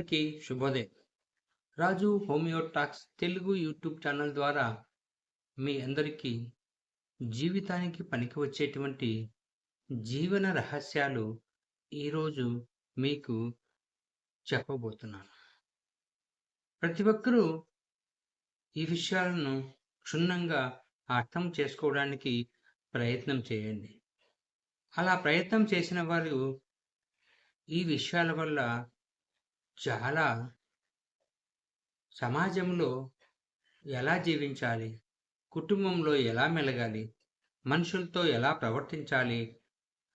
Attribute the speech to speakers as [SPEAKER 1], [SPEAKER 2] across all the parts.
[SPEAKER 1] అందరికీ శుభోదయం. రాజు హోమియోటాక్స్ తెలుగు యూట్యూబ్ ఛానల్ ద్వారా మీ అందరికీ జీవితానికి పనికి వచ్చేటువంటి జీవన రహస్యాలు ఈరోజు మీకు చెప్పబోతున్నాను. ప్రతి ఒక్కరూ ఈ విషయాలను క్షుణ్ణంగా అర్థం చేసుకోవడానికి ప్రయత్నం చేయండి. అలా ప్రయత్నం చేసిన వారు ఈ విషయాల వల్ల చాలా సమాజంలో ఎలా జీవించాలి? కుటుంబంలో ఎలా మెలగాలి? మనుషులతో ఎలా ప్రవర్తించాలి?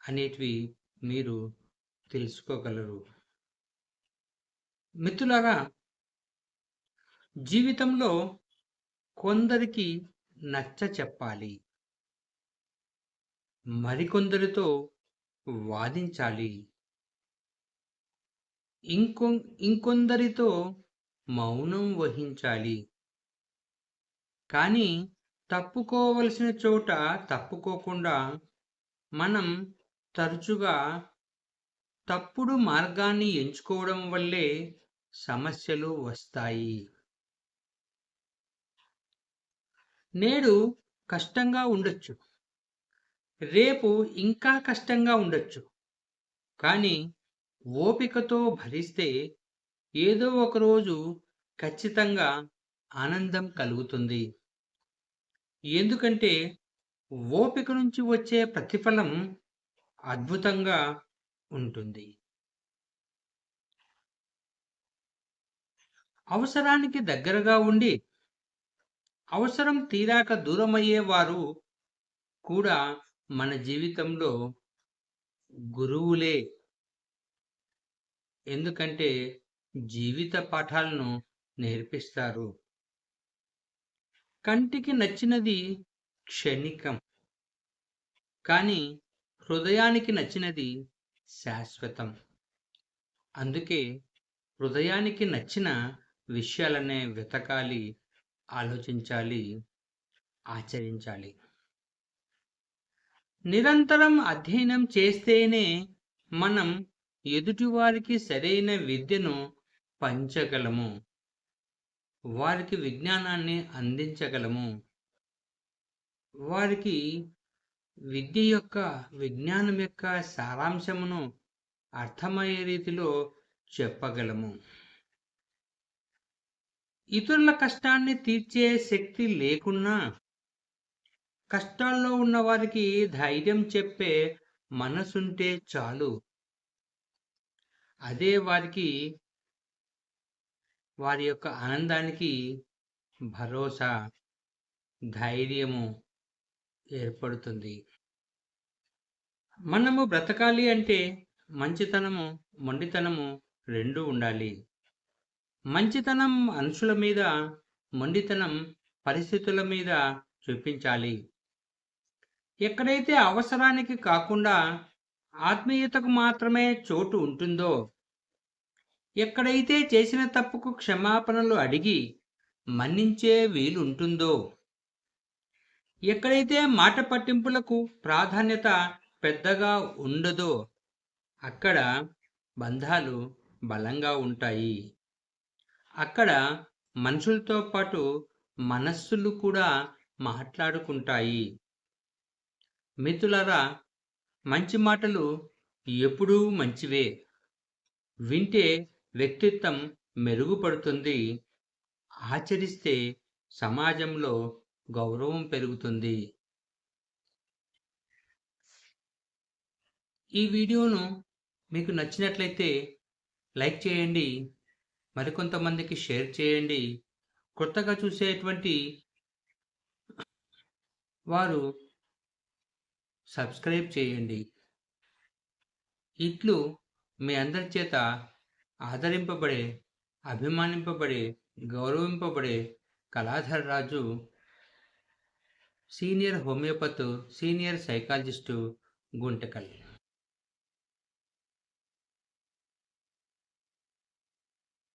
[SPEAKER 1] అనేటివి మీరు తెలుసుకోగలరు. మిత్రులారా జీవితంలో కొందరికి నచ్చ చెప్పాలి. మరికొందరితో వాదించాలి. ఇంకొ ఇంకొందరితో మౌనం వహించాలి. కానీ తప్పుకోవలసిన చోట తప్పుకోకుండా మనం తరచుగా తప్పుడు మార్గాన్ని ఎంచుకోవడం వల్లే సమస్యలు వస్తాయి. నేడు కష్టంగా ఉండొచ్చు. రేపు ఇంకా కష్టంగా ఉండొచ్చు. కానీ ఓపికతో భరిస్తే ఏదో ఒకరోజు ఖచ్చితంగా ఆనందం కలుగుతుంది. ఎందుకంటే ఓపిక నుంచి వచ్చే ప్రతిఫలం అద్భుతంగా ఉంటుంది. అవసరానికి దగ్గరగా ఉండి అవసరం తీరాక దూరమయ్యే వారు కూడా మన జీవితంలో గురువులే. ఎందుకంటే జీవిత పాఠాలను నేర్పిస్తారు. కంటికి నచ్చినది క్షణికం కానీ హృదయానికి నచ్చినది శాశ్వతం. అందుకే హృదయానికి నచ్చిన విషయాలనే వెతకాలి ఆలోచించాలి ఆచరించాలి. నిరంతరం అధ్యయనం చేస్తేనే మనం ఎదుటివారికి సరైన విద్యను పంచగలము. వారికి విజ్ఞానాన్ని అందించగలము. వారికి విద్య యొక్క విజ్ఞానం యొక్క సారాంశమును అర్థమయ్యే రీతిలో చెప్పగలము. ఇతరుల కష్టాన్ని తీర్చే శక్తి లేకున్నా కష్టాల్లో ఉన్న వారికి ధైర్యం చెప్పే మనసుంటే చాలు. అదే వారికి వారి యొక్క ఆనందానికి భరోసా ధైర్యము ఏర్పడుతుంది. మనము బ్రతకాలి అంటే మంచితనము మొండితనము రెండు ఉండాలి. మంచితనం మనుషుల మీద మొండితనం పరిస్థితుల మీద చూపించాలి. ఎక్కడైతే అవసరానికి కాకుండా ఆత్మీయతకు మాత్రమే చోటు ఉంటుందో ఎక్కడైతే చేసిన తప్పుకు క్షమాపణలు అడిగి మన్నించే వీలు ఉంటుందో ఎక్కడైతే మాట పట్టింపులకు ప్రాధాన్యత పెద్దగా ఉండదో అక్కడ బంధాలు బలంగా ఉంటాయి. అక్కడ మనుషులతో పాటు మనస్సులు కూడా మాట్లాడుకుంటాయి. మిత్రులరా మంచి మాటలు ఎప్పుడూ మంచివే. వింటే వ్యక్తిత్వం మెరుగుపడుతుంది. ఆచరిస్తే సమాజంలో గౌరవం పెరుగుతుంది. ఈ వీడియోను మీకు నచ్చినట్లయితే లైక్ చేయండి. మరికొంతమందికి షేర్ చేయండి. కొత్తగా చూసేటువంటి వారు సబ్స్క్రైబ్ చేయండి. ఇట్లు మీ అందరి చేత ఆదరింపబడే అభిమానింపబడే గౌరవింపబడే Kaladhar Raju senior homeopath senior psychologist Guntakal